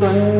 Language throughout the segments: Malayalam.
Quran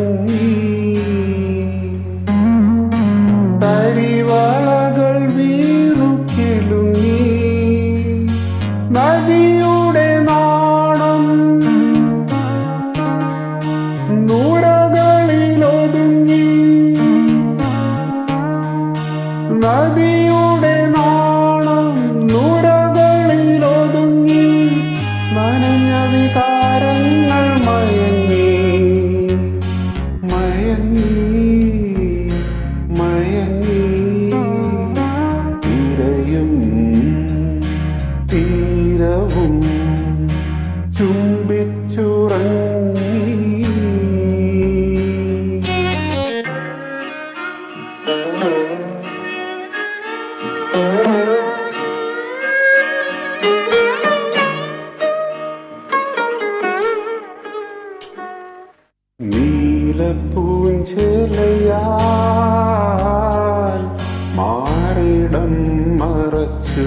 നീലപ്പൂഞ്ചേലയാൽ മാറിടം മറച്ചു.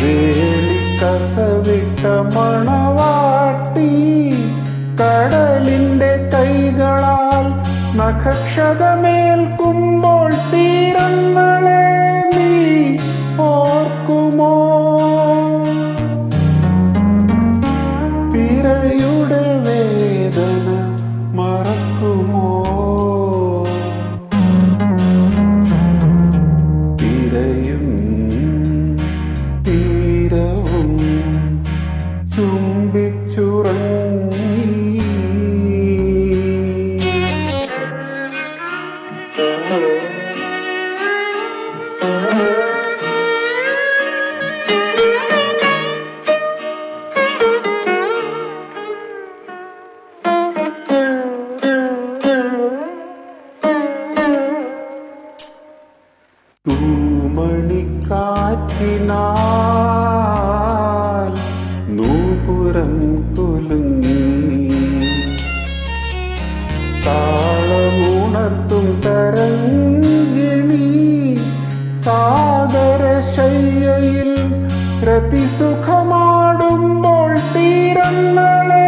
വേലിക്കസവിട്ട മണവാട്ടി കടലിന്റെ കൈകളാൽ നഖക്ഷതമേൽക്കുമ്പോൾ തീരങ്ങളെ തൂമണിക്കാറ്റിനാൽ നൂപുരം കുലുങ്ങി. താളമുണർത്തും തരംഗിണി സാഗരശയ്യയിൽ പ്രതിസുഖമാടുമ്പോൾ തീരങ്ങളെ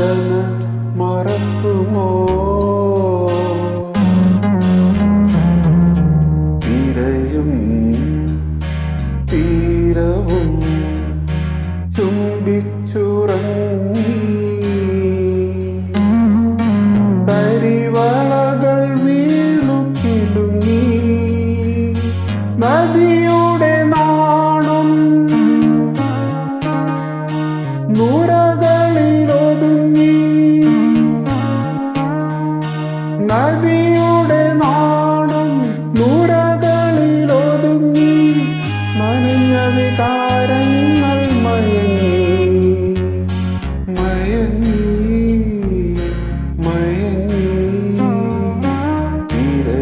വേദന മറക്കുമോ? തിരയും തീരവും ചുംബിച്ചുറങ്ങി. തരിവളകൾ വീണു കിലുങ്ങി. നദിയുടെ നാണം നുരകളിലൊതുങ്ങി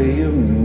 തിരയും